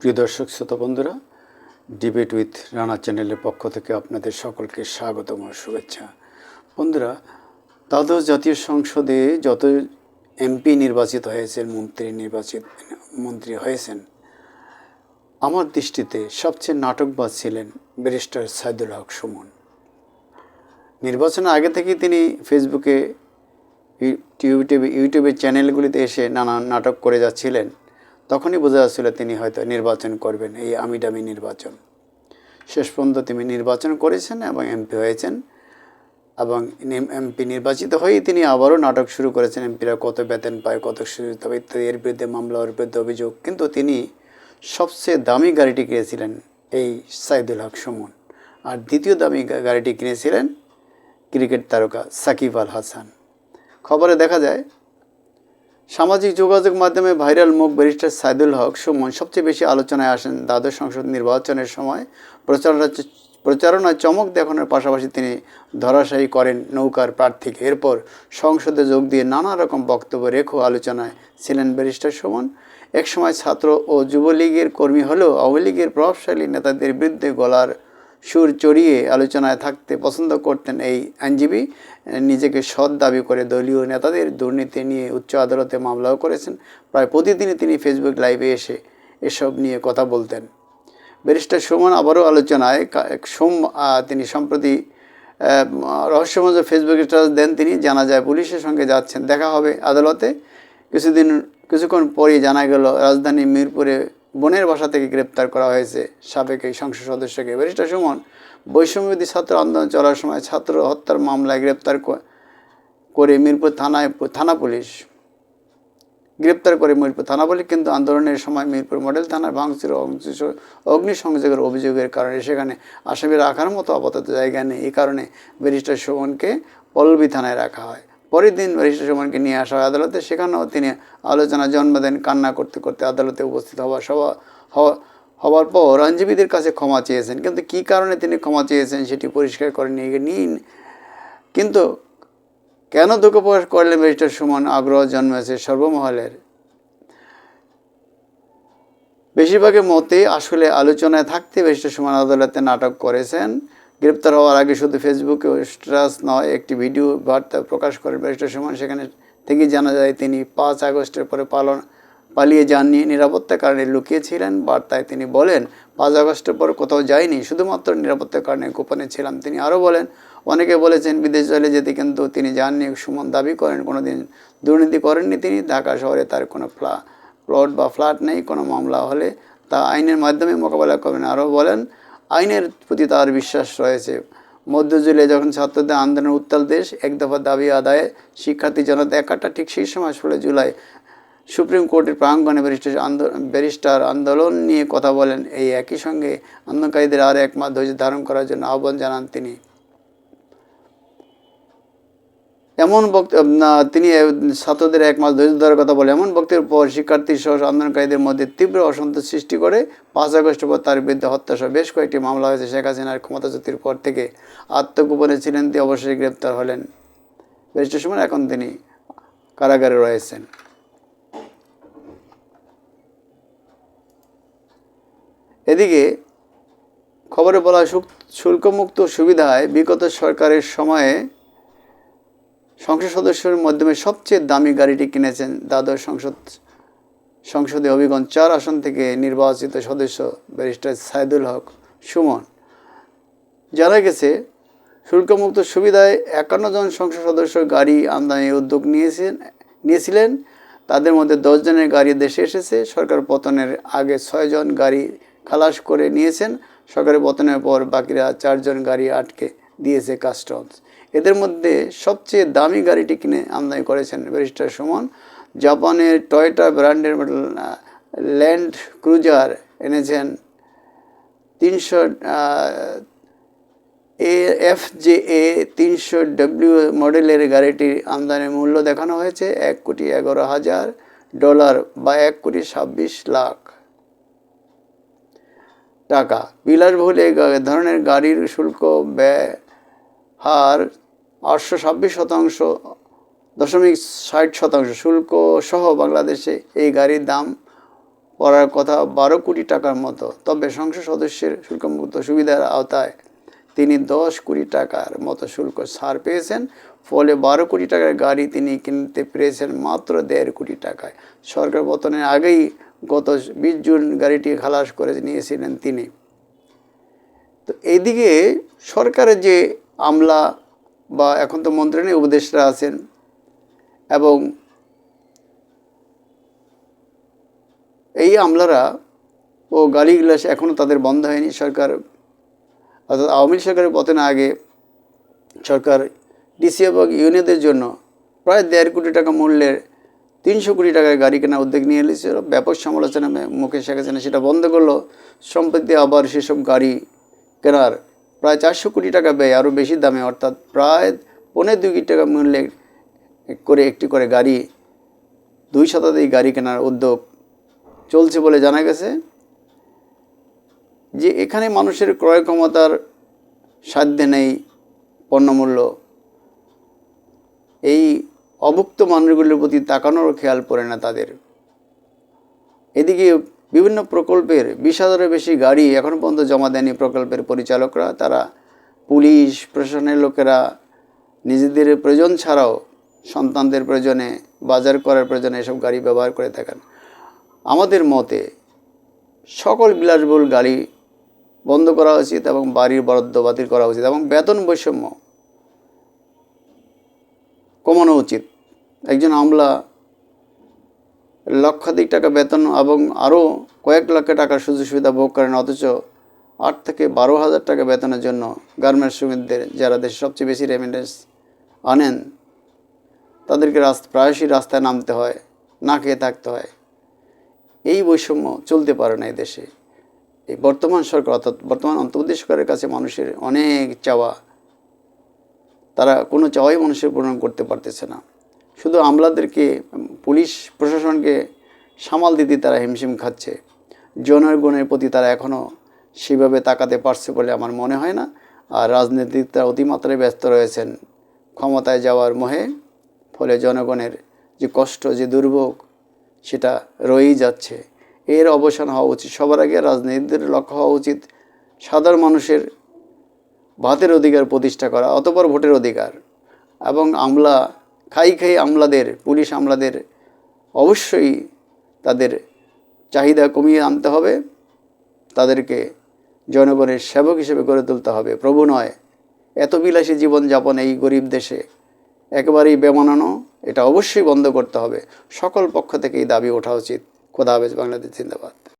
প্রিয় দর্শক, শ্রোতা বন্ধুরা ডিবেট উইথ রানা চ্যানেলের পক্ষ থেকে আপনাদের সকলকে স্বাগতম ও শুভেচ্ছা। বন্ধুরা, দ্বাদশ জাতীয় সংসদে যত এমপি নির্বাচিত হয়েছেন, মন্ত্রী নির্বাচিত, মন্ত্রী হয়েছেন, আমার দৃষ্টিতে সবচেয়ে নাটকবাজ ছিলেন ব্যারিস্টার সাইদুল হক সুমন। নির্বাচনের আগে থেকেই তিনি ফেসবুকে ইউটিউবে ইউটিউবের চ্যানেলগুলিতে এসে নানা নাটক করে যাচ্ছিলেন। তখনই বোঝা যাচ্ছিল তিনি হয়তো নির্বাচন করবেন, এই আমিডামি নির্বাচন। শেষ পর্যন্ত তিনি নির্বাচন করেছেন এবং এমপি হয়েছেন এবং এমপি নির্বাচিত হয়েই তিনি আবারও নাটক শুরু করেছেন। এমপিরা কত বেতন পায়, কত সুযোগ ইত্যাদি এর বিরুদ্ধে মামলা, ওর বিরুদ্ধে অভিযোগ। কিন্তু তিনি সবচেয়ে দামি গাড়িটি কিনেছিলেন, এই সাইদুল হক সুমন। আর দ্বিতীয় দামি গাড়িটি কিনেছিলেন ক্রিকেট তারকা সাকিব আল হাসান। খবরে দেখা যায় সামাজিক যোগাযোগ মাধ্যমে ভাইরাল মুখ ব্যারিস্টার সাইদুল হক সুমন সবচেয়ে বেশি আলোচনায় আসেন দ্বাদশ সংসদ নির্বাচনের সময়। প্রচারণা প্রচারণায় চমক দেখানোর পাশাপাশি তিনি ধরাশায়ী করেন নৌকার প্রার্থীকে। এরপর সংসদে যোগ দিয়ে নানা রকম বক্তব্য, রেখো আলোচনায় ছিলেন ব্যারিস্টার সুমন। একসময় ছাত্র ও যুবলীগের কর্মী হলেও আওয়ামী লীগের প্রভাবশালী নেতাদের বিরুদ্ধে গলার সুর চড়িয়ে আলোচনায় থাকতে পছন্দ করতেন এই আইনজীবী। নিজেকে সৎ দাবি করে দলীয় নেতাদের দুর্নীতি নিয়ে উচ্চ আদালতে মামলাও করেছেন। প্রায় প্রতিদিনই তিনি ফেসবুক লাইভে এসে এসব নিয়ে কথা বলতেন। ব্যারিস্টার সুমন আবারও আলোচনায় সোম তিনি সম্প্রতি আহ, রহস্যময় ফেসবুকে স্ট্যাটাস দেন তিনি জানা যায় পুলিশের সঙ্গে যাচ্ছেন দেখা হবে আদালতে। কিছুদিন কিছুক্ষণ পরেই জানা গেল রাজধানী মিরপুরে বোনের বাসা থেকে গ্রেপ্তার করা হয়েছে সাবেক এই সংসদ সদস্যকে। ব্যারিস্টার সুমন বৈষম্যবিধি ছাত্র আন্দোলন চলার সময় ছাত্র হত্যার মামলায় গ্রেপ্তার করে মিরপুর থানায় থানা পুলিশ। গ্রেপ্তার করে মিরপুর থানা পুলিশ, কিন্তু আন্দোলনের সময় মিরপুর মডেল থানার ভাঙচুর অগ্নিসংযোগের অভিযোগের কারণে সেখানে আসামি রাখার মতো আপাতত জায়গা নেই। এই কারণে ব্যারিস্টার সুমনকে পল্লবী থানায় রাখা হয়। পরের দিন ব্যারিস্টার সুমনকে নিয়ে আসা হয় আদালতে। সেখানেও তিনি আলোচনা জন্ম দেন কান্না করতে করতে আদালতে উপস্থিত হওয়া সভা, হওয়া, হওয়ার পর আইনজীবীদের কাছে ক্ষমা চেয়েছেন। কিন্তু কী কারণে তিনি ক্ষমা চেয়েছেন সেটি পরিষ্কার করে নিয়ে নিন। কিন্তু কেন দুঃখ প্রকাশ করলেন ব্যারিস্টার সুমন? আগ্রহ জন্মেছে সর্বমহলের। বেশিরভাগের মতে আসলে আলোচনায় থাকতে ব্যারিস্টার সুমন আদালতে নাটক করেছেন। গ্রেপ্তার হওয়ার আগে শুধু ফেসবুকে স্ট্যাটাস নয় একটি ভিডিও বার্তা প্রকাশ করেন ব্যারিস্টার সুমন। সেখানে থেকেই জানা যায়, তিনি পাঁচ আগস্টের পরে পালন, পালিয়ে যাননি। নিরাপত্তার কারণে লুকিয়েছিলেন বার্তায়। তিনি বলেন, পাঁচ আগস্টের পর কোথাও যায়নি। শুধুমাত্র নিরাপত্তার কারণে গোপনে ছিলাম। তিনি আরও বলেন, অনেকে বলেছেন বিদেশ চলে যেতে, কিন্তু তিনি যাননি। সুমন দাবি করেন কোনো দিন দুর্নীতি করেননি তিনি। ঢাকা শহরে তার কোনো ফ্লা, প্লট বা ফ্ল্যাট নেই। কোনো মামলা হলে তা আইনের মাধ্যমে মোকাবেলা করবেন। আরও বলেন আইনের প্রতি তার বিশ্বাস রয়েছে। মধ্যযুগে যখন ছাত্রদের আন্দোলনের উত্তাল দেশ এক দফা দাবি আদায়ে শিক্ষার্থী জনতা একাটা ঠিক সেই সময় ষোলো জুলাই সুপ্রিম কোর্টের প্রাঙ্গনে ব্যারিস্টার আন্দোলন ব্যারিস্টার আন্দোলন নিয়ে কথা বলেন। এই একই সঙ্গে আন্দোলনকারীদের আর এক ধৈর্য ধারণ করার জন্য আহ্বান জানান তিনি। এমন বক্ত তিনি ছাত্রদের এক মাস ধৈর্য ধরার কথা বলে, এমন বক্তব্যের পর শিক্ষার্থী সহ আন্দোলনকারীদের মধ্যে তীব্র অসন্তোষ সৃষ্টি করে। পাঁচ আগস্ট পর তার বিরুদ্ধে হত্যা সহ বেশ কয়েকটি মামলা হয়েছে। শেখ হাসিনার ক্ষমতাচ্যুতির পর থেকে আত্মগোপনে ছিলেন, তিনি অবশেষে গ্রেপ্তার হলেন। ব্যারিস্টার সময় এখন তিনি কারাগারে রয়েছেন। এদিকে খবরে বলা শুল্কমুক্ত সুবিধায় বিগত সরকারের সময়ে সংসদ সদস্যের মাধ্যমে সবচেয়ে দামি গাড়িটি কিনেছেন দ্বাদশ সংসদ, সংসদে হবিগঞ্জ চার আসন থেকে নির্বাচিত সদস্য ব্যারিস্টার সাইদুল হক সুমন। জানা গেছে, শুল্কমুক্ত সুবিধায় একান্ন জন সংসদ সদস্য গাড়ি আমদানির উদ্যোগ নিয়েছেন, নিয়েছিলেন। তাদের মধ্যে দশ জনের গাড়ি দেশে এসেছে। সরকার পতনের আগে ছয়জন গাড়ি খালাস করে নিয়েছেন। সরকারের পতনের পর বাকিরা চারজন গাড়ি আটকে দিয়েছে কাস্টমস। এদের মধ্যে সবচেয়ে দামি গাড়িটি কিনে আমদানি করেছেন ব্যারিস্টার সুমন। জাপানের টয়টা ব্র্যান্ডের ল্যান্ড ক্রুজার এনেছেন তিনশো এ এফ জে এ তিনশো ডব্লিউ মডেলের গাড়িটির আমদানির মূল্য দেখানো হয়েছে এক কোটি এগারো হাজার ডলার বা এক কোটি ছাব্বিশ লাখ টাকা। বিলাসবহুল এই ধরনের গাড়ির শুল্ক ব্যয় হার আটশো ছাব্বিশ শতাংশ, দশমিক ষাট শতাংশ শুল্ক সহ বাংলাদেশে এই গাড়ির দাম পড়ার কথা বারো কোটি টাকার মতো। তবে সংসদ সদস্যের শুল্কমুক্ত সুবিধার আওতায় তিনি দশ কোটি টাকার মতো শুল্ক ছাড় পেয়েছেন। ফলে বারো কোটি টাকার গাড়ি তিনি কিনতে পেরেছেন মাত্র দেড় কোটি টাকায়। সরকার পতনের আগেই গত বিশ জুন গাড়িটি খালাস করে নিয়েছিলেন তিনি। তো এইদিকে সরকারের যে আমলা বা এখন তো মন্ত্রণী উপদেষ্টা আছেন। এবং এই আমলারা ও গাড়ি গ্লাস এখনও তাদের বন্ধ হয়নি। সরকার অর্থাৎ আওয়ামী সরকারের পতনের আগে সরকার ডিসি এবং ইউনিয়নদের জন্য প্রায় দেড় কোটি টাকা মূল্যের তিনশো কোটি টাকার গাড়ি কেনার উদ্যোগ নিয়ে এসেছিল। ব্যাপক সমালোচনা মুখে শেখ হাসিনা সেটা বন্ধ করল। সম্প্রতি আবার সেসব গাড়ি কেনার প্রায় চারশো কোটি টাকা ব্যয় আরও বেশি দামে, অর্থাৎ প্রায় পনেরো দুই কোটি টাকা মূল্যে করে একটি করে গাড়ি, দুই শতাধিক গাড়ি কেনার উদ্যোগ চলছে বলে জানা গেছে যে এখানে মানুষের ক্রয় ক্ষমতার সাধ্যে নেই পণ্যমূল্য। এই অভুক্ত মানুষগুলির প্রতি তাকানোর খেয়াল পড়ে না তাদের। এদিকে বিভিন্ন প্রকল্পের বিশ হাজারের বেশি গাড়ি এখনও পর্যন্ত জমা দেয়নি প্রকল্পের পরিচালকরা। তারা পুলিশ, প্রশাসনের লোকেরা নিজেদের প্রয়োজন ছাড়াও সন্তানদের প্রয়োজনে, বাজার করার প্রয়োজনে এসব গাড়ি ব্যবহার করে থাকেন। আমাদের মতে সকল বিলাসবহুল গাড়ি বন্ধ করা উচিত এবং বাড়ির বরাদ্দ বাতিল করা উচিত এবং বেতন বৈষম্য কমানো উচিত। একজন আমলা লক্ষাধিক টাকা বেতন এবং আরও কয়েক লক্ষ টাকার সুযোগ সুবিধা ভোগ করেন, অথচ আট থেকে বারো হাজার টাকা বেতনের জন্য গার্মেন্টস শ্রমিকদের, যারা দেশে সবচেয়ে বেশি রেমিটেন্স আনেন, তাদেরকে রাস্তা, প্রায়শই রাস্তায় নামতে হয়, না খেয়ে থাকতে হয়। এই বৈষম্য চলতে পারে না এই দেশে। এই বর্তমান সরকার অর্থাৎ বর্তমান অন্তর্বর্তী সরকারের কাছে মানুষের অনেক চাওয়া, তারা কোনো চাওয়াই মানুষের পূরণ করতে পারতেছে না। শুধু আমলাদেরকে পুলিশ প্রশাসনকে সামাল দিতে তারা হিমশিম খাচ্ছে। জনগণের প্রতি তারা এখনও সেভাবে তাকাতে পারছে বলে আমার মনে হয় না। আর রাজনীতিকরা অতিমাত্রায় ব্যস্ত রয়েছেন ক্ষমতায় যাওয়ার মোহে, ফলে জনগণের যে কষ্ট, যে দুর্ভোগ, সেটা রয়েই যাচ্ছে। এর অবসান হওয়া উচিত। সবার আগে রাজনীতিদের লক্ষ্য হওয়া উচিত সাধারণ মানুষের ভাতের অধিকার প্রতিষ্ঠা করা, অতপর ভোটের অধিকার। এবং আমলা খাই খাই আমলাদের, পুলিশ আমলাদের অবশ্যই তাদের চাহিদা কমিয়ে আনতে হবে। তাদেরকে জনগণের সেবক হিসেবে গড়ে তুলতে হবে। প্রভু নয়, এত বিলাসী জীবনযাপন এই গরিব দেশে একেবারেই বেমানানো, এটা অবশ্যই বন্ধ করতে হবে। সকল পক্ষ থেকে এই দাবি ওঠা উচিত। খোদা হাফেজ, বাংলাদেশ জিন্দাবাদ।